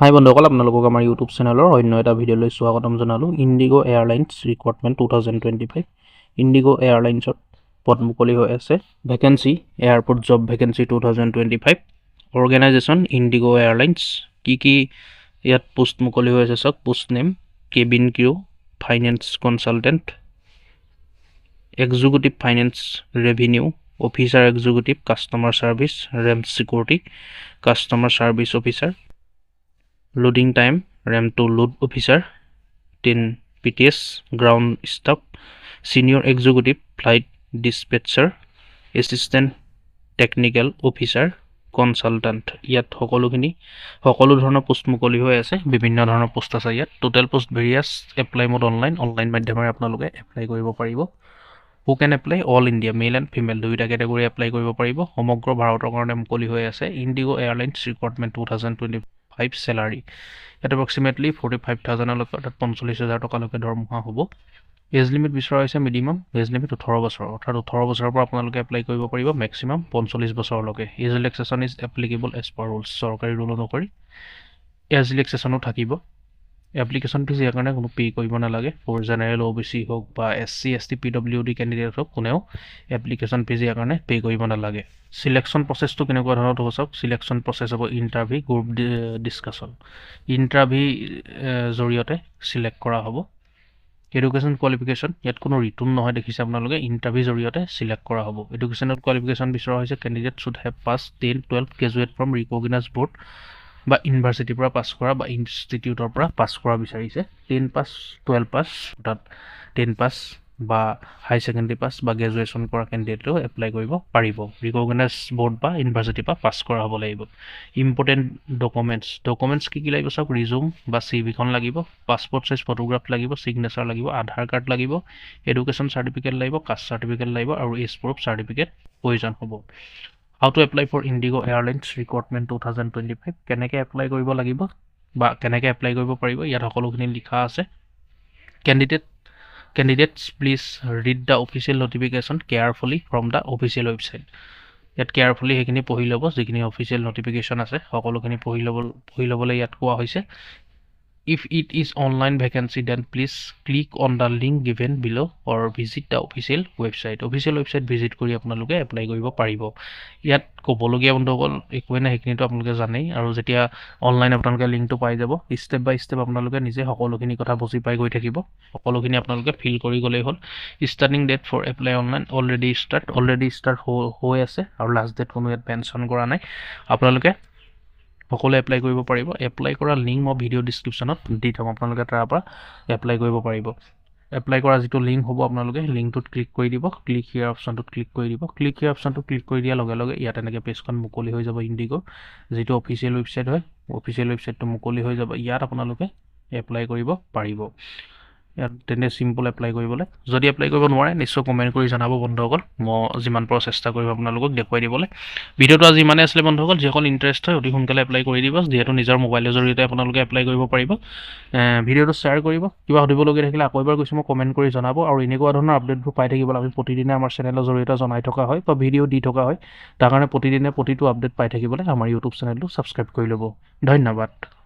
হাই বন্ধুসকল আপোনালোকক আমাৰ ইউটিউব চেনেলৰ অন্য এটা ভিডিঅ'লৈ স্বাগতম জনালোঁ। IndiGo' airlines recruitment two thousand twenty five IndiGo' এয়াৰলাইন্সত পদ মুকলি হৈ আছে vacancy airport job vacancy two thousand twenty five organisation IndiGo' airlines কি কি ইয়াত পোষ্ট মুকলি হৈ আছে চাওক post name cabin crew finance consultant executive finance revenue officer executive customer service ramp security customer service officer loading time ramp to load officer ten P T S ground staff senior executive flight dispatcher assistant technical officer consultant ইয়াত সকলোখিনি সকলো ধৰণৰ post মুকলি হৈ আছে বিভিন্ন ধৰণৰ post আছে ইয়াত। Total post various apply mode online online মাধ্যমেৰে আপোনালোকে এপ্লাই কৰিব পাৰিব। Who can apply all India male and female দুয়োটা কেটেগৰী এপ্লাই কৰিব পাৰিব। সমগ্ৰ ভাৰতৰ কাৰণে মুকলি হৈ আছে। IndiGo' airlines recruitment two thousand twenty five salary ইয়াত এপ্ৰক্সিমেটলি ফৰ্টি ফাইভ থাউজেণ্ডলৈকে অৰ্থাৎ পঞ্চল্লিছ হাজাৰ টকালৈকে দৰমহা হ'ব। এজ লিমিট বিচৰা হৈছে মিনিমাম এজ লিমিট ওঠৰ বছৰ। অৰ্থাৎ ওঠৰ বছৰৰ পৰা আপোনালোকে এপ্লাই কৰিব পাৰিব মেক্সিমাম পঞ্চল্লিছ বছৰলৈকে। Age relaxation is applicable as per rules চৰকাৰী ৰুল অনুসৰি এজ ৰিলেক্সেশ্যনো থাকিব। এপ্লিকেশ্যন ফিজ ইয়াৰ কাৰণে কোনো পে' কৰিব নালাগে। For general O' B C হওক বা S C S T P W D candidate হওক কোনেও এপ্লিকেশ্যন ফিজ ইয়াৰ কাৰণে পে' কৰিব নালাগে। চিলেকশ্যন প্ৰচেছটো কেনেকুৱা ধৰণৰ হ'ব চাওক? চিলেকশ্যন প্ৰচেছ হ'ব ইণ্টাৰভিউ গ্ৰুপ ডিছকাশ্যন ইণ্টাৰভিউ জৰিয়তে চিলেক্ট কৰা হ'ব। এডুকেশ্যন কোৱালিফিকেশ্যন ইয়াত কোনো ৰিটাৰ্ণ নহয় দেখিছে আপোনালোকে। ইণ্টাৰভিউ জৰিয়তে চিলেক্ট কৰা হ'ব। এডুকেশ্যনেল কোৱালিফিকেশ্যন বিচৰা হৈছে candidate should have pass ten twelve graduate from recognise board বা ইউনিভাৰ্চিটিৰ পৰা পাছ কৰা বা ইনষ্টিটিউটৰ পৰা পাছ কৰা বিচাৰিছে। টেন পাছ টুৱেলভ পাছ অৰ্থাৎ টেন পাছ বা হাই ছেকেণ্ডেৰী পাছ বা গ্ৰেজুৱেশ্যন কৰা কেণ্ডিডেটেও এপ্লাই কৰিব পাৰিব। ৰিকগনাইজ বৰ্ড বা ইউনিভাৰ্চিটিৰ পৰা পাছ কৰা হ'ব লাগিব। ইম্পৰ্টেণ্ট ডকুমেণ্টছ ডকুমেণ্টছ কি কি লাগিব চাওক? ৰিজুম বা চি ভিখন লাগিব পাছপৰ্ট চাইজ ফটোগ্ৰাফ লাগিব ছিগনেচাৰ লাগিব আধাৰ কাৰ্ড লাগিব এডুকেশ্যন চাৰ্টিফিকেট লাগিব কাষ্ট চাৰ্টিফিকেট লাগিব আৰু এজ প্ৰুফ চাৰ্টিফিকেট প্ৰয়োজন হ'ব। How to apply for IndiGo' airlines recruitment two thousand twenty five কেনেকৈ এপ্লাই কৰিব লাগিব বা কেনেকৈ এপ্লাই কৰিব পাৰিব? ইয়াত সকলোখিনি লিখা আছে। Candidate candidates please read the official notification carefully from the official website ইয়াত কেয়াৰফুলি সেইখিনি পঢ়ি ল'ব যিখিনি অফিচিয়েল নটিফিকেশ্যন আছে সকলোখিনি পঢ়ি ল'ব পঢ়ি ল'বলৈ ইয়াত কোৱা হৈছে। If it is online vacancy then please click on the link given below' or visit the official website official website visit কৰি আপোনালোকে এপ্লাই কৰিব পাৰিব। ইয়াত ক'বলগীয়া বন্ধুসকল একোৱেই নাই সেইখিনিতো আপোনালোকে জানেই। আৰু যেতিয়া অনলাইন আপোনালোকে লিংকটো পাই যাব ষ্টেপ বাই ষ্টেপ আপোনালোকে নিজে সকলোখিনি কথা বুজি পাই গৈ থাকিব। সকলোখিনি আপোনালোকে ফিল কৰি গ'লেই হ'ল। Starting date for apply online already start already start হৈ আছে। আৰু লাষ্ট ডেট কোনো ইয়াত মেনশ্যন কৰা নাই। আপোনালোকে সকলোৱে এপ্লাই কৰিব পাৰিব। এপ্লাই কৰা লিংক মই ভিডিঅ' ডিছক্ৰিপশ্যনত দি থ'ম আপোনালোকে তাৰ পৰা এপ্লাই কৰিব পাৰিব। এপ্লাই কৰা যিটো লিংক হ'ব আপোনালোকে লিংকটোত ক্লিক কৰি দিব ক্লিক হিয়াৰ অপশ্যনটোত ক্লিক কৰি দিব। ক্লিক হিয়াৰ অপশ্যনটো ক্লিক কৰি দিয়াৰ লগে লগে ইয়াত এনেকৈ পেজখন মুকলি হৈ যাব ইণ্ডিগ'ৰ যিটো অফিচিয়েল ৱেবছাইট হয় অফিচিয়েল ৱেবছাইটটো মুকলি হৈ যাব। ইয়াত আপোনালোকে এপ্লাই কৰিব পাৰিব। ইয়াত তেনে চিম্পল এপ্লাই কৰিবলৈ। যদি এপ্লাই কৰিব নোৱাৰে নিশ্চয় কমেণ্ট কৰি জনাব বন্ধুসকল মই যিমান পাৰোঁ চেষ্টা কৰিম আপোনালোকক দেখুৱাই দিবলৈ। ভিডিঅ'টো আজি ইমানেই আছিলে বন্ধুসকল যিসকল ইণ্টাৰেষ্ট হয় অতি সোনকালে এপ্লাই কৰি দিব। যিহেতু নিজৰ মোবাইলৰ জৰিয়তে আপোনালোকে এপ্লাই কৰিব পাৰিব। ভিডিঅ'টো শ্বেয়াৰ কৰিব। কিবা সুধিবলগীয়া থাকিলে আকৌ এবাৰ কৈছোঁ মই কমেণ্ট কৰি জনাব। আৰু এনেকুৱা ধৰণৰ আপডেটবোৰ পাই থাকিবলৈ আমি প্ৰতিদিনে আমাৰ চেনেলৰ জৰিয়তে জনাই থকা হয় বা ভিডিঅ' দি থকা হয়। তাৰ কাৰণে প্ৰতিদিনে প্ৰতিটো আপডেট পাই থাকিবলৈ আমাৰ ইউটিউব চেনেলটো ছাবস্ক্ৰাইব কৰি ল'ব। ধন্যবাদ।